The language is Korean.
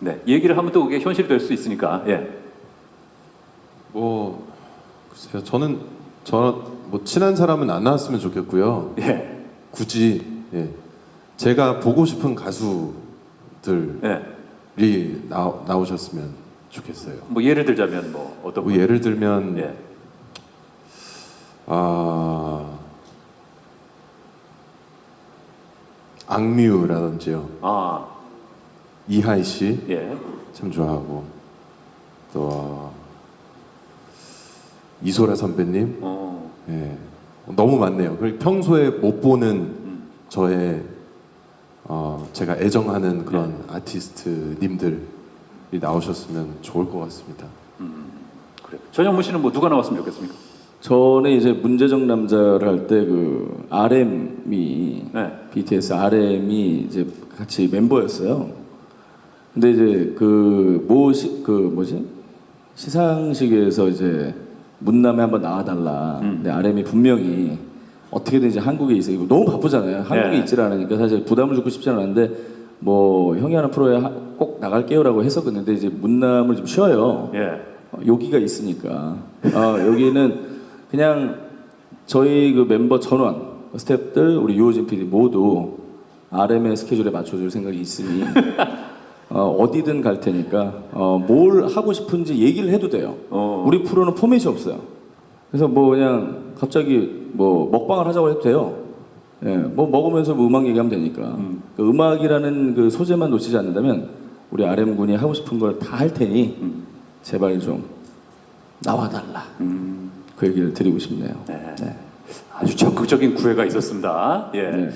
네, 이 얘기를 하면 또 그게 현실이 될 수 있으니까. 예. 뭐 글쎄요. 저는 저 뭐 친한 사람은 안 나왔으면 좋겠고요. 예. 굳이 예. 제가 보고 싶은 가수들이 예. 나, 나오셨으면 좋겠어요. 뭐 예를 들자면 뭐 어떤 뭐 분? 예를 들면 예. 아 악뮤라든지요. 아, 이하이 씨 예. 참 좋아하고 또 이소라 선배님 어. 예. 너무 많네요. 그리고 평소에 못 보는 음. 저의 어, 제가 애정하는 그런 아티스트님들이 나오셨으면 좋을 것 같습니다. 그래. 전영무 씨는 뭐 누가 나왔으면 좋겠습니까? 저는 이제 문제적 남자를 할 때 그 RM이 네. BTS RM이 이제 같이 멤버였어요. 근데 이제 그뭐 그 뭐지 시상식에서 이제 문남에 한번 나와달라. 음. 근데 RM이 분명히 어떻게든 이제 한국에 있어 이거 너무 바쁘잖아요. 한국에 네. 있질 않으니까 사실 부담을 주고 싶지 않았는데 뭐 형이 하는 프로에 하- 꼭 나갈게요라고 했었거든요. 근데 이제 문남을 좀 쉬어요. 예. 어, 여기가 있으니까 어, 여기는 그냥 저희 그 멤버 전원 스태프들 우리 유호진 PD 모두 RM의 스케줄에 맞춰줄 생각이 있으니 어, 어디든 갈 테니까 어, 뭘 하고 싶은지 얘기를 해도 돼요. 어. 우리 프로는 포맷이 없어요. 그래서 뭐 그냥 갑자기 뭐 먹방을 하자고 해도 돼요. 예, 뭐 먹으면서 뭐 음악 얘기하면 되니까. 음. 그 음악이라는 그 소재만 놓치지 않는다면 우리 RM 군이 하고 싶은 걸 다 할 테니 음. 제발 좀 나와달라. 음. 그 얘기를 드리고 싶네요. 네. 네. 아주 적극적인 구애가 있었습니다. 예. 네.